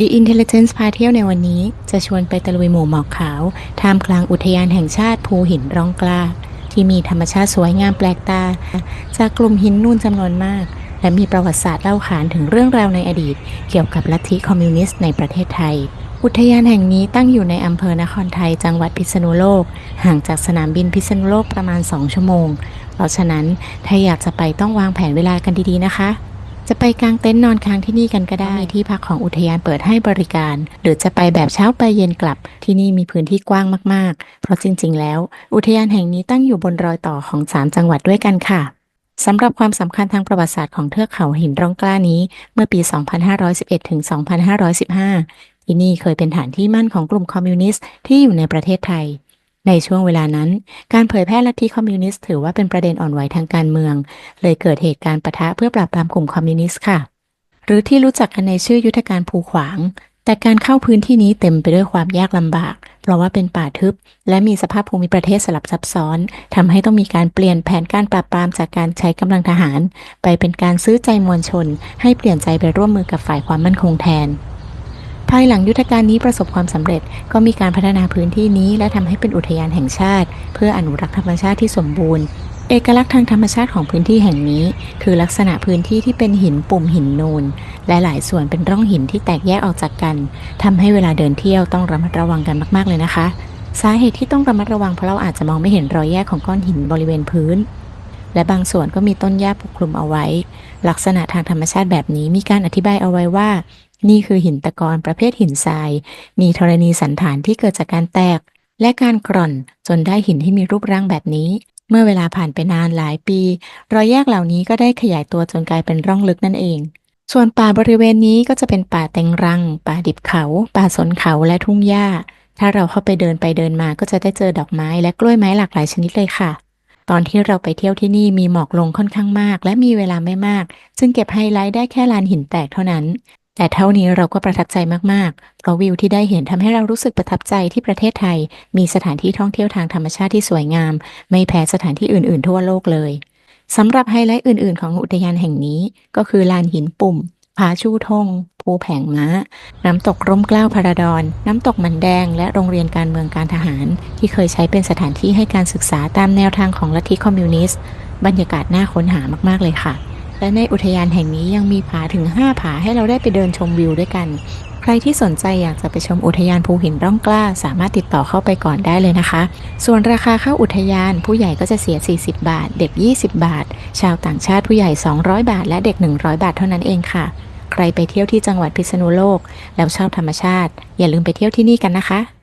The Intelligence พาเที่ยวในวันนี้จะชวนไปตะลุยหมู่หมอกขาว ท่ามกลางอุทยานแห่งชาติภูหินร่องกล้า ที่มีธรรมชาติสวยงามแปลกตา จากกลุ่มหินนูนจำนวนมาก และมีประวัติศาสตร์เล่าขานถึงเรื่องราวในอดีต เกี่ยวกับลัทธิคอมมิวนิสต์ในประเทศไทย อุทยานแห่งนี้ตั้งอยู่ในอำเภอนครไทยจังหวัดพิษณุโลก ห่างจากสนามบินพิษณุโลกประมาณ 2 ชั่วโมง เพราะฉะนั้นถ้าอยากจะไปต้องวางแผนเวลากันดีๆนะคะ จะไปกางเต็นท์นอนค้างที่นี่กันก็ได้มีที่พักของอุทยานเปิดให้บริการ หรือจะไปแบบเช้าไปเย็นกลับที่นี่มีพื้นที่กว้างมากๆ เพราะจริง ๆ แล้ว อุทยานแห่งนี้ตั้งอยู่บนรอยต่อของสามจังหวัดด้วยกันค่ะสำหรับความสำคัญทางประวัติศาสตร์ของเทือกเขาหินร่องกล้านี้ เมื่อปี 2511 ถึง 2515 ที่นี่เคยเป็นฐานที่มั่นของกลุ่มคอมมิวนิสต์ที่อยู่ในประเทศไทย ในช่วงเวลานั้น การเผยแพร่ลัทธิคอมมิวนิสต์ถือว่าเป็นประเด็นอ่อนไหวทางการเมือง เลยเกิดเหตุการณ์ปะทะเพื่อปราบปรามกลุ่มคอมมิวนิสต์ค่ะ หรือที่รู้จักกันในชื่อยุทธการภูขวาง แต่การเข้าพื้นที่นี้เต็มไปด้วยความยากลำบาก เพราะว่าเป็นป่าทึบ และมีสภาพภูมิประเทศสลับซับซ้อนทำให้ต้องมีการเปลี่ยนแผนการปราบปรามจากการใช้กำลังทหาร ไปเป็นการซื้อใจมวลชน ให้เปลี่ยนใจไปร่วมมือกับฝ่ายความมั่นคงแทน ภายหลังยุทธการนี้ประสบความสำเร็จ ก็มีการพัฒนาพื้นที่นี้ และทำให้เป็นอุทยานแห่งชาติ เพื่ออนุรักษ์ธรรมชาติที่สมบูรณ์ เอกลักษณ์ทางธรรมชาติของพื้นที่แห่งนี้ คือลักษณะพื้นที่ที่เป็นหินปุ่มหินนูนและหลายส่วนเป็นร่องหินที่แตกแยกออกจากกันทำให้เวลาเดินเที่ยวต้องระมัดระวังกันมาก ๆเลยนะคะ สาเหตุที่ต้องระมัดระวังเพราะเราอาจจะมองไม่เห็นรอยแยกของก้อนหินบริเวณพื้นและบางส่วนก็มีต้นหญ้าปกคลุมเอาไว้ ลักษณะทางธรรมชาติแบบนี้มีการอธิบายเอาไว้ว่า นี่คือหินตะกอนประเภทหินทราย มีธรณีสันฐานที่เกิดจากการแตก และการกร่อนจนได้หินที่มีรูปร่างแบบนี้ เมื่อเวลาผ่านไปนานหลายปี รอยแยกเหล่านี้ก็ได้ขยายตัวจนกลายเป็นร่องลึกนั่นเอง ส่วนป่าบริเวณนี้ก็จะเป็นป่าเต็งรัง ป่าดิบเขา ป่าสนเขาและทุ่งหญ้า ถ้าเราเข้าไปเดินไปเดินมาก็จะได้เจอดอกไม้และกล้วยไม้หลากหลายชนิดเลยค่ะตอนที่เราไปเที่ยวที่นี่มีหมอกลงค่อนข้างมาก และมีเวลาไม่มากจึงเก็บไฮไลท์ได้แค่ลานหินแตกเท่านั้น แต่เท่านี้เราก็ประทับใจมากๆ เพราะวิวที่ได้เห็นทำให้เรารู้สึกประทับใจที่ประเทศไทย มีสถานที่ท่องเที่ยวทางธรรมชาติที่สวยงาม ไม่แพ้สถานที่อื่น ๆ ทั่วโลกเลยสำหรับไฮไลท์อื่น ๆ ของอุทยานแห่งนี้ ก็คือลานหินปุ่ม ผาชูทง ภูแผงม้า น้ำตกร่มเกล้าพระดอน น้ำตกมันแดง และโรงเรียนการเมืองการทหาร ที่เคยใช้เป็นสถานที่ให้การศึกษาตามแนวทางของลัทธิคอมมิวนิสต์ บรรยากาศน่าค้นหามาก ๆ เลยค่ะ และในอุทยานแห่งนี้ยังมีผาถึง 5 ผาให้เราได้ไปเดินชมวิวด้วยกัน ใครที่สนใจอยากจะไปชมอุทยานภูหินร่องกล้า สามารถติดต่อเข้าไปก่อนได้เลยนะคะ ส่วนราคาเข้าอุทยานผู้ใหญ่ก็จะเสีย 40 บาท เด็ก 20 บาท ชาวต่างชาติผู้ใหญ่ 200 บาท และเด็ก 100 บาทเท่านั้นเองค่ะ ใครไปเที่ยวที่จังหวัดพิษณุโลก แล้วชอบธรรมชาติ อย่าลืมไปเที่ยวที่นี่กันนะคะ